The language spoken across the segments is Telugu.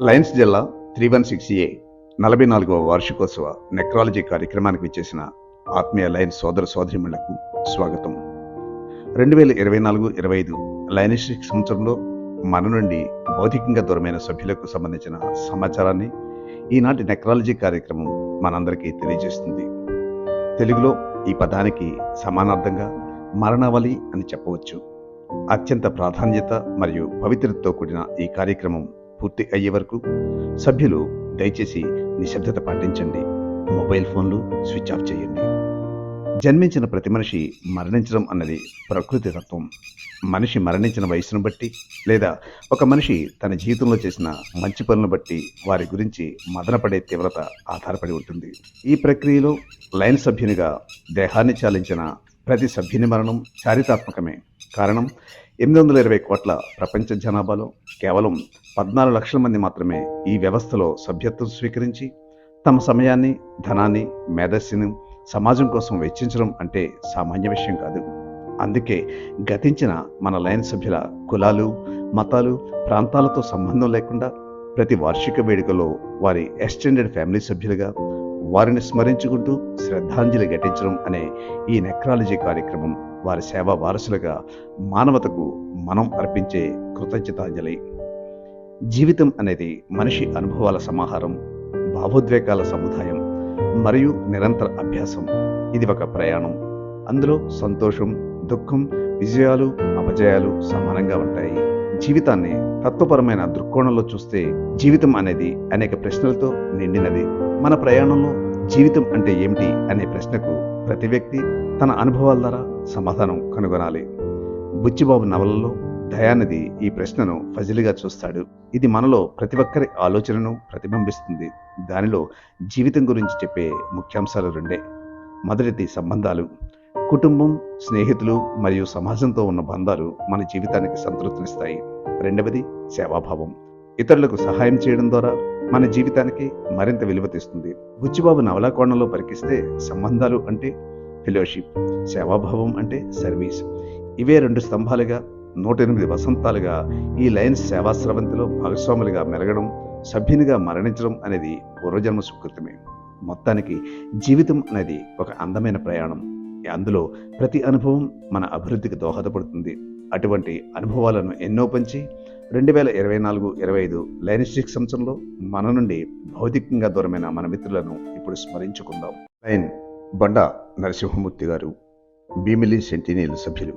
లయన్స్ జిల్లా త్రీ వన్ సిక్స్ ఏ నలభై నాలుగవ వార్షికోత్సవ నెక్రాలజీ కార్యక్రమానికి విచ్చేసిన ఆత్మీయ లయన్స్ సోదర సోదరిమణులకు స్వాగతం. రెండు వేల ఇరవై నాలుగు ఇరవై ఐదు లయనిస్టిక్ సంవత్సరంలో మన నుండి భౌతికంగా దూరమైన సభ్యులకు సంబంధించిన సమాచారాన్ని ఈనాటి నెక్రాలజీ కార్యక్రమం మనందరికీ తెలియజేస్తుంది. తెలుగులో ఈ పదానికి సమానార్థంగా మరణావళి అని చెప్పవచ్చు. అత్యంత ప్రాధాన్యత మరియు పవిత్రతతో కూడిన ఈ కార్యక్రమం పూర్తి అయ్యే వరకు సభ్యులు దయచేసి నిశ్శబ్దత పాటించండి. మొబైల్ ఫోన్లు స్విచ్ ఆఫ్ చేయండి. జన్మించిన ప్రతి మనిషి మరణించడం అన్నది ప్రకృతి తత్వం. మనిషి మరణించిన వయసును బట్టి లేదా ఒక మనిషి తన జీవితంలో చేసిన మంచి పనులను బట్టి వారి గురించి మదనపడే తీవ్రత ఆధారపడి ఉంటుంది. ఈ ప్రక్రియలో లైన్ సభ్యునిగా దేహాన్ని చాలించిన ప్రతి సభ్యుని మరణం చారిత్రాత్మకమే కారణం ఎనిమిది వందల ఇరవై కోట్ల ప్రపంచ జనాభాలో కేవలం పద్నాలుగు లక్షల మంది మాత్రమే ఈ వ్యవస్థలో సభ్యత్వం స్వీకరించి తమ సమయాన్ని ధనాన్ని మేధస్సును సమాజం కోసం వెచ్చించడం అంటే సామాన్య విషయం కాదు. అందుకే గతించిన మన లైన్ సభ్యుల కులాలు మతాలు ప్రాంతాలతో సంబంధం లేకుండా ప్రతి వార్షిక వేడుకలో వారి ఎక్స్టెండెడ్ ఫ్యామిలీ సభ్యులుగా వారిని స్మరించుకుంటూ శ్రద్ధాంజలి ఘటించడం అనే ఈ నెక్రాలజీ కార్యక్రమం వారి సేవా వారసులుగా మానవతకు మనం అర్పించే కృతజ్ఞతాంజలి. జీవితం అనేది మనిషి అనుభవాల సమాహారం భావోద్వేగాల సముదాయం మరియు నిరంతర అభ్యాసం. ఇది ఒక ప్రయాణం. అందులో సంతోషం దుఃఖం విజయాలు అపజయాలు సమానంగా ఉంటాయి. జీవితాన్ని తత్వపరమైన దృక్కోణంలో చూస్తే జీవితం అనేది అనేక ప్రశ్నలతో నిండినది. మన ప్రయాణంలో జీవితం అంటే ఏమిటి అనే ప్రశ్నకు ప్రతి వ్యక్తి తన అనుభవాల ద్వారా సమాధానం కనుగొనాలి. బుచ్చిబాబు నవలలో దయానిధి ఈ ప్రశ్నను ఫజిలిగా చూస్తాడు. ఇది మనలో ప్రతి ఒక్కరి ఆలోచనను ప్రతిబింబిస్తుంది. దానిలో జీవితం గురించి చెప్పే ముఖ్యాంశాలు రెండే. మొదటిది సంబంధాలు. కుటుంబం స్నేహితులు మరియు సమాజంతో ఉన్న బంధాలు మన జీవితానికి సంతృప్తినిస్తాయి. రెండవది సేవాభావం. ఇతరులకు సహాయం చేయడం ద్వారా మన జీవితానికి మరింత విలువ తెస్తుంది. బుచ్చిబాబు నవలా కోణంలో పరికిస్తే సంబంధాలు అంటే ఫెలోషిప్ సేవాభావం అంటే సర్వీస్. ఇవే రెండు స్తంభాలుగా నూట ఎనిమిది వసంతాలుగా ఈ లయన్స్ సేవా స్రవంతిలో భాగస్వాములుగా మెలగడం సభ్యునిగా మరణించడం అనేది పూర్వజన్మ సుకృతమే. మొత్తానికి జీవితం అనేది ఒక అందమైన ప్రయాణం. అందులో ప్రతి అనుభవం మన అభివృద్ధికి దోహదపడుతుంది. అటువంటి అనుభవాలను ఎన్నో పంచి రెండు వేల ఇరవై నాలుగు ఇరవై ఐదు లైనిస్టిక్ సంవత్సరంలో మన నుండి భౌతికంగా దూరమైన మన మిత్రులను ఇప్పుడు స్మరించుకుందాం. లైన్ బండ నరసింహమూర్తి గారు భీమిలి సెంటినీల సభ్యులు.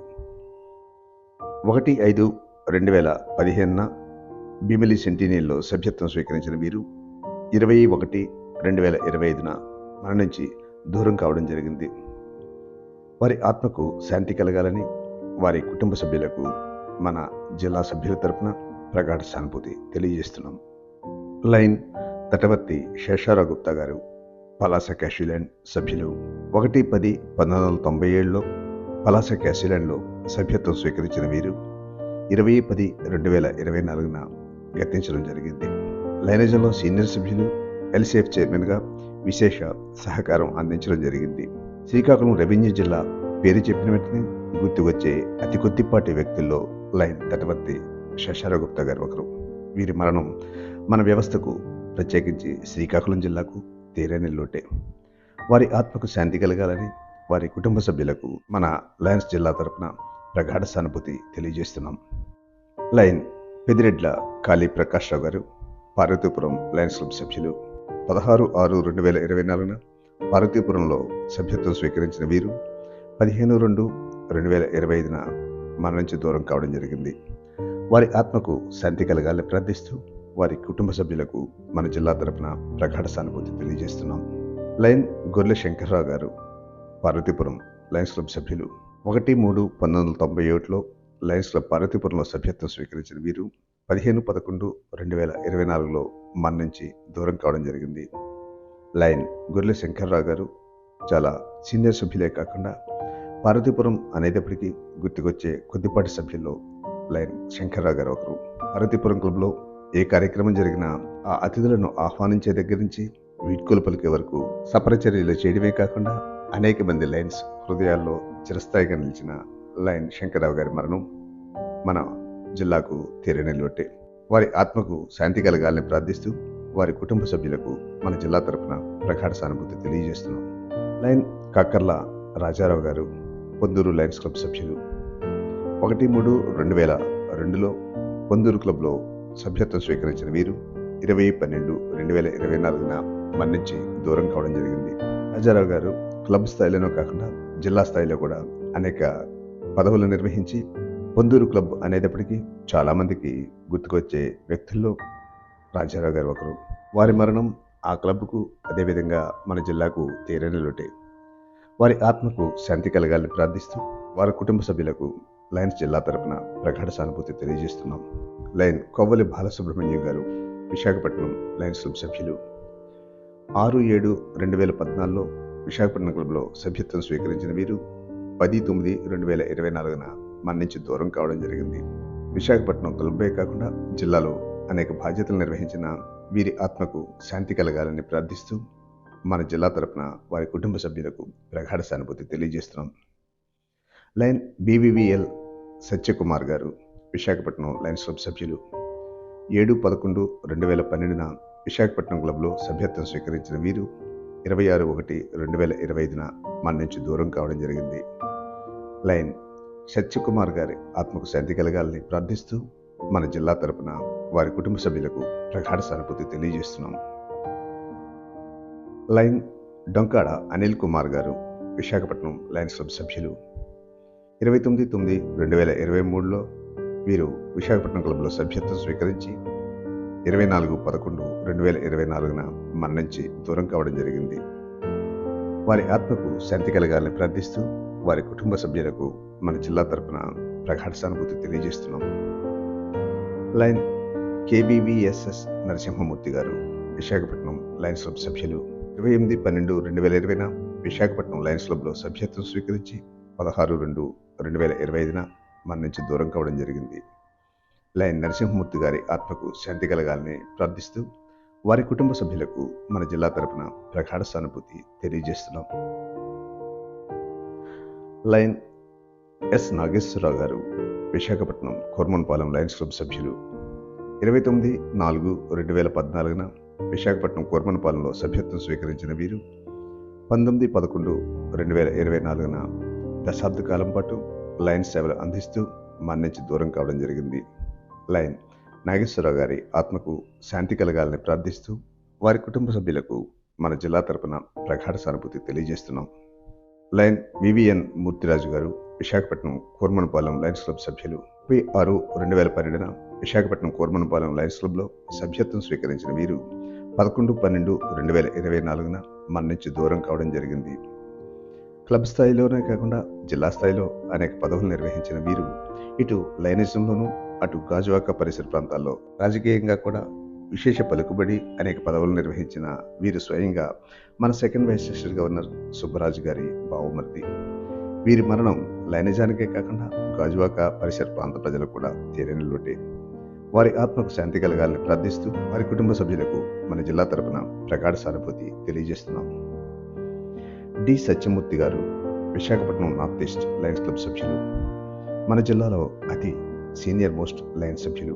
ఒకటి ఐదు రెండు వేల పదిహేనున భీమిలి సెంటినీల్లో సభ్యత్వం స్వీకరించిన వీరు ఇరవై ఒకటి రెండు వేల ఇరవై ఐదున మన నుంచి దూరం కావడం జరిగింది. వారి ఆత్మకు శాంతి కలగాలని వారి కుటుంబ సభ్యులకు మన జిల్లా సభ్యుల తరపున ప్రగాఢ సానుభూతి తెలియజేస్తున్నాం. లైన్ తటవర్తి శేషారావు గుప్తా గారు పలాస క్యాషిలాండ్ సభ్యులు. ఒకటి పది పంతొమ్మిది వందల తొంభై ఏడులో పలాస క్యాషిలాండ్లో సభ్యత్వం స్వీకరించిన వీరు ఇరవై పది రెండు వేల ఇరవై నాలుగున యత్నించడం జరిగింది. లైనేజంలో సీనియర్ సభ్యులు ఎల్సీఎఫ్ చైర్మన్గా విశేష సహకారం అందించడం జరిగింది. శ్రీకాకుళం రెవెన్యూ జిల్లా పేరు చెప్పిన వెంటనే గుర్తుకొచ్చే అతి కొద్దిపాటి వ్యక్తుల్లో లైన్ తటవర్తి శశారావు గారు ఒకరు. వీరి మరణం మన వ్యవస్థకు ప్రత్యేకించి శ్రీకాకుళం జిల్లాకు తీరని లోటే వారి ఆత్మకు శాంతి కలగాలని వారి కుటుంబ సభ్యులకు మన లయన్స్ జిల్లా తరపున ప్రగాఢ సానుభూతి తెలియజేస్తున్నాం. Lion Pediredla Kali Prakash Rao garu Parvathipuram Lions club సభ్యులు. పదహారు ఆరు రెండు వేల ఇరవై నాలుగున పార్వతీపురంలో సభ్యత్వం స్వీకరించిన వీరు పదిహేను రెండు రెండు వేల ఇరవై ఐదున మన నుంచి దూరం కావడం జరిగింది. వారి ఆత్మకు శాంతి కలగాలని ప్రార్థిస్తూ వారి కుటుంబ సభ్యులకు మన జిల్లా తరపున ప్రగాఢ సానుభూతి తెలియజేస్తున్నాం. లైన్ గొర్రె శంకర్రావు గారు పార్వతీపురం లయన్స్ క్లబ్ సభ్యులు. ఒకటి మూడు పంతొమ్మిది వందల తొంభై ఏడులో లయన్స్ క్లబ్ పార్వతీపురంలో సభ్యత్వం స్వీకరించిన వీరు పదిహేను పదకొండు రెండు వేల ఇరవై నాలుగులో మన నుంచి దూరం కావడం జరిగింది. లైన్ గొర్రె శంకర్రావు గారు చాలా సీనియర్ సభ్యులే కాకుండా పార్వతీపురం అనేటప్పటికీ గుర్తుకొచ్చే కొద్దిపాటి సభ్యుల్లో లైన్ శంకర్రావు గారు ఒకరు. పార్వతీపురం క్లబ్లో ఏ కార్యక్రమం జరిగినా ఆ అతిథులను ఆహ్వానించే దగ్గర నుంచి వీడ్కోలు పలికే వరకు సపరచర్యలు చేయడమే కాకుండా అనేక మంది లైన్స్ హృదయాల్లో చిరస్థాయిగా నిలిచిన లైన్ శంకరరావు గారి మరణం మన జిల్లాకు తీరని వారి ఆత్మకు శాంతి కలగాలని ప్రార్థిస్తూ వారి కుటుంబ సభ్యులకు మన జిల్లా తరపున ప్రగాఢ సానుభూతి తెలియజేస్తున్నాం. లైన్ కాకర్ల రాజారావు గారు పొందూరు లయన్స్ క్లబ్ సభ్యులు. ఒకటి మూడు రెండు వేల రెండులో పొందూరు క్లబ్లో సభ్యత్వం స్వీకరించిన వీరు ఇరవై పన్నెండు రెండు వేల ఇరవై నాలుగున మరణించి దూరం కావడం జరిగింది. రాజారావు గారు క్లబ్ స్థాయిలోనే కాకుండా జిల్లా స్థాయిలో కూడా అనేక పదవులు నిర్వహించి పొందూరు క్లబ్ అనేటప్పటికీ చాలామందికి గుర్తుకొచ్చే వ్యక్తుల్లో రాజారావు గారు ఒకరు. వారి మరణం ఆ క్లబ్కు అదేవిధంగా మన జిల్లాకు తీరని లోటే. వారి ఆత్మకు శాంతి కలగాలని ప్రార్థిస్తూ వారి కుటుంబ సభ్యులకు లయన్స్ జిల్లా తరపున ప్రగాఢ సానుభూతి తెలియజేస్తున్నాం. లయన్ కొవ్వలి బాలసుబ్రహ్మణ్యం గారు విశాఖపట్నం లయన్స్ క్లబ్ సభ్యులు. ఆరు ఏడు రెండు వేల పద్నాలుగులో విశాఖపట్నం క్లబ్లో సభ్యత్వం స్వీకరించిన వీరు పది తొమ్మిది రెండు వేల ఇరవై నాలుగున మన నుంచి దూరం కావడం జరిగింది. విశాఖపట్నం క్లబ్బే కాకుండా జిల్లాలో అనేక బాధ్యతలు నిర్వహించిన వీరి ఆత్మకు శాంతి కలగాలని ప్రార్థిస్తూ మన జిల్లా తరపున వారి కుటుంబ సభ్యులకు ప్రగాఢ సానుభూతి తెలియజేస్తున్నాం. లైన్ బీవీవీఎల్ సత్యకుమార్ గారు విశాఖపట్నం లైన్స్ క్లబ్ సభ్యులు. ఏడు పదకొండు రెండు వేల పన్నెండున విశాఖపట్నం క్లబ్లో సభ్యత్వం స్వీకరించిన వీరు ఇరవై ఆరు ఒకటి రెండు వేల ఇరవై ఐదున మన నుంచి దూరం కావడం జరిగింది. లైన్ సత్యకుమార్ గారి ఆత్మకు శాంతి కలగాలని ప్రార్థిస్తూ మన జిల్లా తరపున వారి కుటుంబ సభ్యులకు ప్రగాఢ సానుభూతి తెలియజేస్తున్నాం. లైన్ డొంకాడ అనిల్ కుమార్ గారు విశాఖపట్నం లయన్స్ క్లబ్ సభ్యులు. ఇరవై తొమ్మిది తొమ్మిది రెండు వేల ఇరవై మూడులో వీరు విశాఖపట్నం క్లబ్లో సభ్యత్వం స్వీకరించి ఇరవై నాలుగు పదకొండు రెండు వేల ఇరవై నాలుగున మరణించి దూరం కావడం జరిగింది. వారి ఆత్మకు శాంతి కలగాలని ప్రార్థిస్తూ వారి కుటుంబ సభ్యులకు మన జిల్లా తరపున ప్రగాఢ సానుభూతి తెలియజేస్తున్నాం. లైన్ కేబీవీఎస్ఎస్ నరసింహమూర్తి గారు విశాఖపట్నం లయన్స్ క్లబ్ సభ్యులు. ఇరవై ఎనిమిది పన్నెండు రెండు వేల ఇరవైన విశాఖపట్నం లయన్స్ క్లబ్లో సభ్యత్వం స్వీకరించి పదహారు రెండు రెండు వేల ఇరవై ఐదున మన నుంచి దూరం కావడం జరిగింది. లైన్ నరసింహమూర్తి గారి ఆత్మకు శాంతి కలగాలని ప్రార్థిస్తూ వారి కుటుంబ సభ్యులకు మన జిల్లా తరపున ప్రగాఢ సానుభూతి తెలియజేస్తున్నాం. లైన్ ఎస్ నాగేశ్వరరావు గారు విశాఖపట్నం కోర్మన్పాలెం లయన్స్ క్లబ్ సభ్యులు. ఇరవై తొమ్మిది నాలుగు రెండు వేల పద్నాలుగున విశాఖపట్నం కోర్మన్పాలెంలో సభ్యత్వం స్వీకరించిన వీరు పంతొమ్మిది పదకొండు రెండు వేల ఇరవై నాలుగున దశాబ్ద కాలం పాటు లైన్ సేవలు అందిస్తూ మన నుంచి దూరం కావడం జరిగింది. లైన్ నాగేశ్వరరావు గారి ఆత్మకు శాంతి కలగాలని ప్రార్థిస్తూ వారి కుటుంబ సభ్యులకు మన జిల్లా తరపున ప్రగాఢ సానుభూతి తెలియజేస్తున్నాం. లైన్ వివిఎన్ మూర్తిరాజు గారు విశాఖపట్నం కూర్మనపాలెం లయన్స్ క్లబ్ సభ్యులు ముప్పై ఆరు రెండు వేల పన్నెండున విశాఖపట్నం కూర్మనపాలెం లయన్స్ క్లబ్లో సభ్యత్వం స్వీకరించిన వీరు పదకొండు పన్నెండు రెండు వేల ఇరవై నాలుగున మన నుంచి దూరం కావడం జరిగింది. క్లబ్ స్థాయిలోనే కాకుండా జిల్లా స్థాయిలో అనేక పదవులు నిర్వహించిన వీరు ఇటు లైనిజంలోనూ అటు గాజువాక పరిసర ప్రాంతాల్లో రాజకీయంగా కూడా విశేష పలుకుబడి అనేక పదవులు నిర్వహించిన వీరు స్వయంగా మన second vice chancellor governor Subbaraju గారి బావమరిది. వీరి మరణం లయనిజానికే కాకుండా గాజువాక పరిసర ప్రాంత ప్రజలకు కూడా తీరని లోటే. వారి ఆత్మకు శాంతి కలగాలని ప్రార్థిస్తూ వారి కుటుంబ సభ్యులకు మన జిల్లా తరపున ప్రగాఢ సానుభూతి తెలియజేస్తున్నాము. D Satyamurthy garu Visakhapatnam north east lions club సభ్యులు. మన జిల్లాలో అతి సీనియర్ మోస్ట్ లయన్స్ సభ్యులు.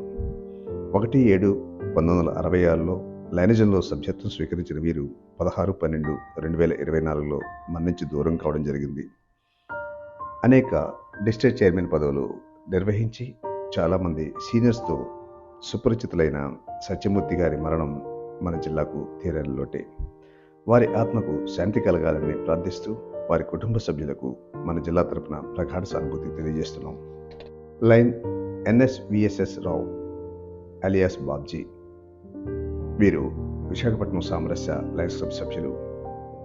ఒకటి ఏడు పంతొమ్మిది వందల అరవై ఆరులో లైనిజంలో సభ్యత్వం స్వీకరించిన వీరు పదహారు పన్నెండు రెండు వేల ఇరవై నాలుగులో మన నుంచి దూరం కావడం జరిగింది. అనేక డిస్ట్రిక్ట్ చైర్మన్ పదవులు నిర్వహించి చాలామంది సీనియర్స్తో సుపరిచితులైన సత్యమూర్తి గారి మరణం మన జిల్లాకు తీరని లోటే. వారి ఆత్మకు శాంతి కలగాలని ప్రార్థిస్తూ వారి కుటుంబ సభ్యులకు మన జిల్లా తరపున ప్రగాఢ సానుభూతి తెలియజేస్తున్నాం. Lion NSVSS Rao alias Babji. వీరు విశాఖపట్నం సామరస్య లయన్స్ క్లబ్ సభ్యులు.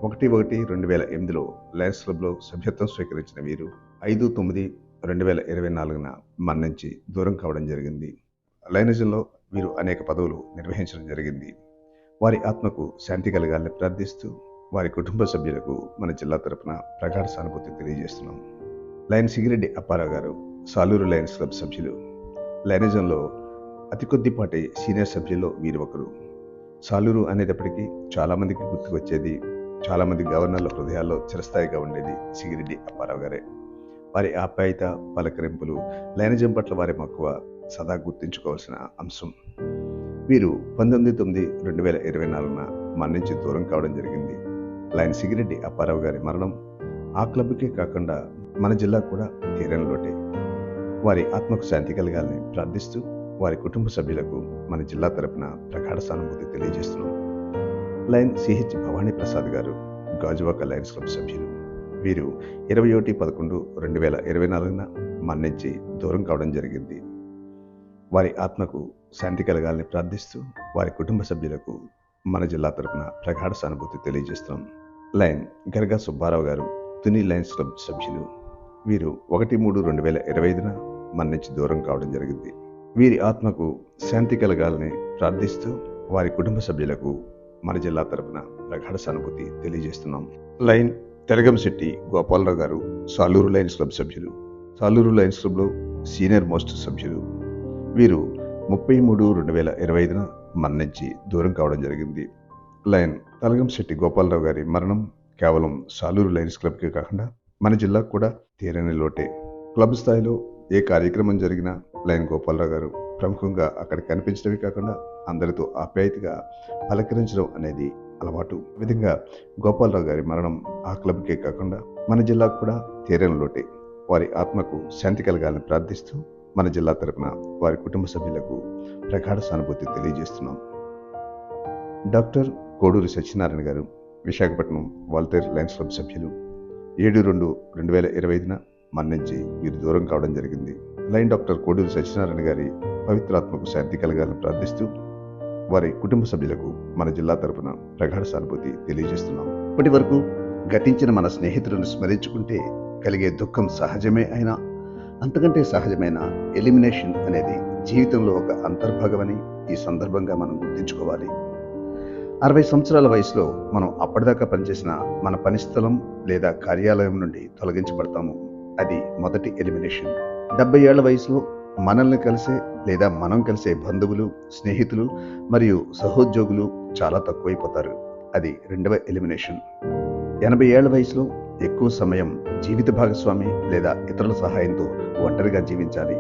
ఒకటి ఒకటి రెండు వేల ఎనిమిదిలో లయన్స్ క్లబ్లో సభ్యత్వం స్వీకరించిన వీరు ఐదు తొమ్మిది రెండు వేల ఇరవై నాలుగున మరణించి దూరం కావడం జరిగింది. లైనిజంలో వీరు అనేక పదవులు నిర్వహించడం జరిగింది. వారి ఆత్మకు శాంతి కలగాలని ప్రార్థిస్తూ వారి కుటుంబ సభ్యులకు మన జిల్లా తరపున ప్రగాఢ సానుభూతి తెలియజేస్తున్నాం. లయన్ సిగిరెడ్డి అప్పారావు గారు సాలూరు లయన్స్ క్లబ్ సభ్యులు. లైనిజంలో అతి కొద్దిపాటి సీనియర్ సభ్యుల్లో వీరు ఒకరు. సాలూరు అనేటప్పటికీ చాలామందికి గుర్తుకొచ్చేది చాలామంది గవర్నర్ల హృదయాల్లో చిరస్థాయిగా ఉండేది సిగిరెడ్డి అప్పారావు గారే. వారి ఆప్యాయత పలకరింపులు లైనజం పట్ల వారి మక్కువ సదా గుర్తుంచుకోవాల్సిన అంశం. వీరు పంతొమ్మిది తొమ్మిది రెండు వేల ఇరవై నాలుగున మరణించి దూరం కావడం జరిగింది. లైన్ సిగిరెడ్డి అప్పారావు గారి మరణం ఆ క్లబ్కే కాకుండా మన జిల్లా కూడా తీరని లోటే వారి ఆత్మకు శాంతి కలగాలని ప్రార్థిస్తూ వారి కుటుంబ సభ్యులకు మన జిల్లా తరపున ప్రగాఢ సానుభూతి తెలియజేస్తున్నాం లైన్ సిహెచ్ భవానీ ప్రసాద్ గారు గాజువాక లైన్స్ క్లబ్ సభ్యులు. వీరు ఇరవై ఒకటి పదకొండు రెండు వేల ఇరవై నాలుగున మన దూరం కావడం జరిగింది. వారి ఆత్మకు శాంతి కలగాలని ప్రార్థిస్తూ వారి కుటుంబ సభ్యులకు మన జిల్లా తరపున ప్రగాఢ సానుభూతి తెలియజేస్తున్నాం. లైన్ గర్గా సుబ్బారావు గారు తుని లైన్స్ క్లబ్ సభ్యులు. వీరు ఒకటి మూడు రెండు వేల ఇరవై ఐదున మన నుంచి దూరం కావడం జరిగింది. వీరి ఆత్మకు శాంతి కలగాలని ప్రార్థిస్తూ వారి కుటుంబ సభ్యులకు మన జిల్లా తరపున ప్రగాఢ సానుభూతి తెలియజేస్తున్నాం. లైన్ తెలగంశెట్టి గోపాలరావు గారు సాలూరు లైన్స్ క్లబ్ సభ్యులు. సాలూరు లైన్స్ క్లబ్లో సీనియర్ మోస్ట్ సభ్యులు. వీరు ముప్పై మూడు రెండు వేల ఇరవై ఐదున మన నుంచి దూరం కావడం జరిగింది. లయన్ తలగంశెట్టి గోపాలరావు గారి మరణం కేవలం సాలూరు లయన్స్ క్లబ్కే కాకుండా మన జిల్లాకు కూడా తీరని లోటే. క్లబ్ స్థాయిలో ఏ కార్యక్రమం జరిగినా లయన్ గోపాలరావు గారు ప్రముఖంగా అక్కడ కనిపించడమే కాకుండా అందరితో ఆప్యాయతగా పలకరించడం అనేది అలవాటు. విధంగా గోపాలరావు గారి మరణం ఆ క్లబ్కే కాకుండా మన జిల్లాకు కూడా తీరని లోటే. వారి ఆత్మకు శాంతి కలగాలని ప్రార్థిస్తూ మన జిల్లా తరపున వారి కుటుంబ సభ్యులకు ప్రగాఢ సానుభూతి తెలియజేస్తున్నాం. డాక్టర్ కోడూరి సత్యనారాయణ గారు విశాఖపట్నం వాల్తేర్ లయన్స్ క్లబ్ సభ్యులు ఏడు రెండు రెండు వేల ఇరవై ఐదున మన నుంచి వీరు దూరం కావడం జరిగింది. లైన్ డాక్టర్ కోడూరి సత్యనారాయణ గారి పవిత్రాత్మకు శాంతి కలగాలని ప్రార్థిస్తూ వారి కుటుంబ సభ్యులకు మన జిల్లా తరపున ప్రగాఢ సానుభూతి తెలియజేస్తున్నాం. ఇప్పటి వరకు గతించిన మన స్నేహితులను స్మరించుకుంటే కలిగే దుఃఖం సహజమే అయినా అంతకంటే సహజమైన ఎలిమినేషన్ అనేది జీవితంలో ఒక అంతర్భాగమని ఈ సందర్భంగా మనం గుర్తుంచుకోవాలి. అరవై సంవత్సరాల వయసులో మనం అప్పటిదాకా పనిచేసిన మన పని స్థలం లేదా కార్యాలయం నుండి తొలగించబడతాము. అది మొదటి ఎలిమినేషన్. డెబ్బై ఏళ్ళ వయసులో మనల్ని కలిసే లేదా మనం కలిసే బంధువులు స్నేహితులు మరియు సహోద్యోగులు చాలా తక్కువైపోతారు. అది రెండవ ఎలిమినేషన్. ఎనభై ఏళ్ళ వయసులో ఎక్కువ సమయం జీవిత భాగస్వామి లేదా ఇతరుల సహాయంతో ఒంటరిగా జీవించాలి.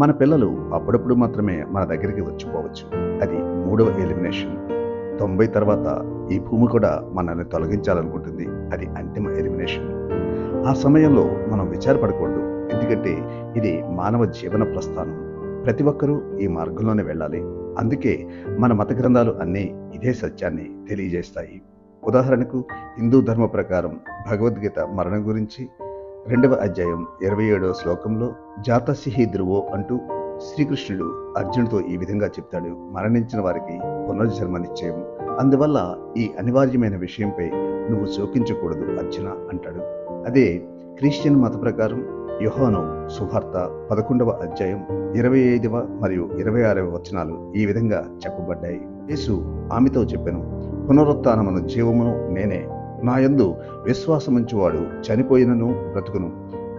మన పిల్లలు అప్పుడప్పుడు మాత్రమే మన దగ్గరికి వచ్చిపోవచ్చు. అది మూడవ ఎలిమినేషన్. తొంభై తర్వాత ఈ భూమి కూడా మనల్ని తొలగించాలనుకుంటుంది. అది అంతిమ ఎలిమినేషన్. ఆ సమయంలో మనం విచారపడకూడదు. ఎందుకంటే ఇది మానవ జీవన ప్రస్థానం. ప్రతి ఒక్కరూ ఈ మార్గంలోనే వెళ్ళాలి. అందుకే మన మత గ్రంథాలు అన్నీ ఇదే సత్యాన్ని తెలియజేస్తాయి. ఉదాహరణకు హిందూ ధర్మ ప్రకారం భగవద్గీత మరణం గురించి రెండవ అధ్యాయం ఇరవై ఏడవ శ్లోకంలో జాతసిహి ధ్రువో అంటూ శ్రీకృష్ణుడు అర్జునుడితో ఈ విధంగా చెప్తాడు. మరణించిన వారికి పునర్జన్మ నిశ్చయం అందువల్ల ఈ అనివార్యమైన విషయంపై నువ్వు శోకించకూడదు అర్జున అంటాడు. అదే క్రిస్టియన్ మత ప్రకారం యోహాను సువార్త పదకొండవ అధ్యాయం ఇరవై ఐదవ మరియు ఇరవై ఆరవ వచనాలు ఈ విధంగా చెప్పబడ్డాయి. యేసు ఆమెతో చెప్పాను పునరుత్నమును జీవమును నేనే. నాయందు విశ్వాసముంచువాడు చనిపోయినను బ్రతుకును.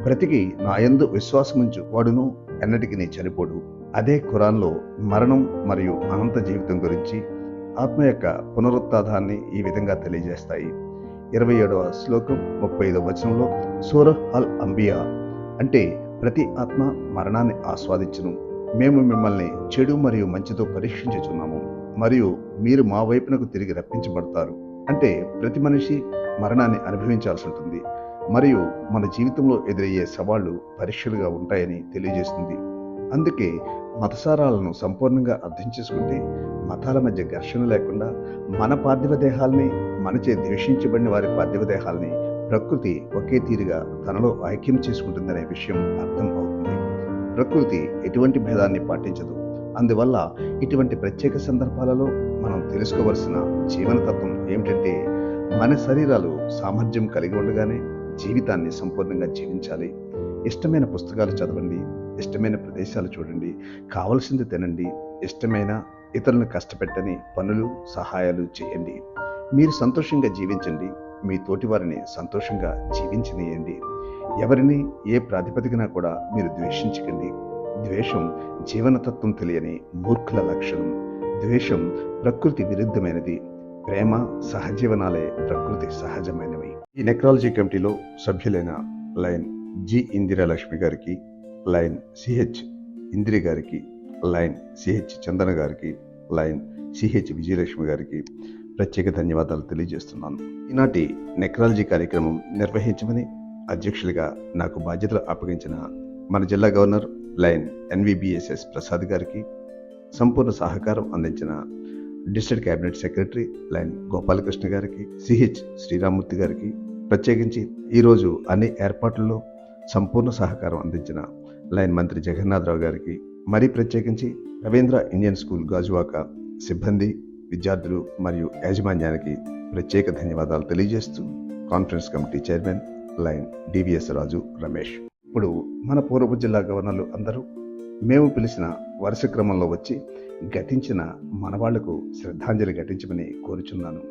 బ్రతికి నాయందు విశ్వాసముంచు వాడును ఎన్నటికి నీ చనిపోడు. అదే ఖురాన్లో మరణం మరియు అనంత జీవితం గురించి ఆత్మ యొక్క పునరుత్థానాన్ని ఈ విధంగా తెలియజేస్తాయి. ఇరవై ఏడవ శ్లోకం ముప్పై ఐదవ వచనంలో సూరహ్ అల్ అంబియా అంటే ప్రతి ఆత్మ మరణాన్ని ఆస్వాదించును. మేము మిమ్మల్ని చెడు మరియు మంచితో పరీక్షించుచున్నాము. మరియు మీరు మా వైపునకు తిరిగి రప్పించబడతారు. అంటే ప్రతి మనిషి మరణాన్ని అనుభవించాల్సి ఉంటుంది. మరియు మన జీవితంలో ఎదురయ్యే సవాళ్ళు పరీక్షలుగా ఉంటాయని తెలియజేస్తుంది. అందుకే మతసారాలను సంపూర్ణంగా అర్థం చేసుకుంటే మతాల మధ్య ఘర్షణ లేకుండా మన పార్థివ దేహాల్ని మనచే ద్వేషించబడిన వారి పార్థివ దేహాల్ని ప్రకృతి ఒకే తీరుగా తనలో ఐక్యం చేసుకుంటుందనే విషయం అర్థం అవుతుంది. ప్రకృతి ఎటువంటి భేదాన్ని పాటించదు. అందువల్ల ఇటువంటి ప్రత్యేక సందర్భాలలో మనం తెలుసుకోవలసిన జీవనతత్వం ఏమిటంటే మన శరీరాలు సామర్థ్యం కలిగి ఉండగానే జీవితాన్ని సంపూర్ణంగా జీవించాలి. ఇష్టమైన పుస్తకాలు చదవండి ఇష్టమైన ప్రదేశాలు చూడండి కావలసింది తినండి ఇష్టమైన ఇతరులను కష్టపెట్టని పనులు సహాయాలు చేయండి. మీరు సంతోషంగా జీవించండి. మీ తోటి వారిని సంతోషంగా జీవించనీయండి. ఎవరిని ఏ ప్రాతిపదికన కూడా మీరు ద్వేషించకండి. ద్వేషం జీవనతత్వం తెలియని మూర్ఖుల లక్షణం. ద్వేషం ప్రకృతి విరుద్ధమైనది. ప్రేమ సహజీవనాలే ప్రకృతి సహజమైనవి. ఈ నెక్రాలజీ కమిటీలో సభ్యులైన లైన్ జి ఇందిరాలక్ష్మి గారికి లైన్ సిహెచ్ ఇందిరి గారికి లైన్ సిహెచ్ చందన గారికి లైన్ సిహెచ్ విజయలక్ష్మి గారికి ప్రత్యేక ధన్యవాదాలు తెలియజేస్తున్నాను. ఈనాటి నెక్రాలజీ కార్యక్రమం నిర్వహించమని అధ్యక్షులుగా నాకు బాధ్యతలు అప్పగించిన మన జిల్లా గవర్నర్ లైన్ ఎన్విబిఎస్ఎస్ ప్రసాద్ గారికి సంపూర్ణ సహకారం అందించిన district cabinet secretary lion Gopalakrishna గారికి సిహెచ్ శ్రీరామూర్తి గారికి ప్రత్యేకించి ఈరోజు అన్ని ఏర్పాట్లలో సంపూర్ణ సహకారం అందించిన లైన్ మంత్రి జగన్నాథరావు గారికి మరీ ప్రత్యేకించి రవీంద్ర ఇండియన్ స్కూల్ గాజువాక సిబ్బంది విద్యార్థులు మరియు యాజమాన్యానికి ప్రత్యేక ధన్యవాదాలు తెలియజేస్తూ conference committee chairman lion DVS Raju Ramesh. ఇప్పుడు మన పూర్వపు జిల్లా గవర్నర్లు అందరూ మేము పిలిచిన వరుస క్రమంలో వచ్చి ఘటించిన మనవాళ్ళకు శ్రద్ధాంజలి ఘటించమని కోరుచున్నాను.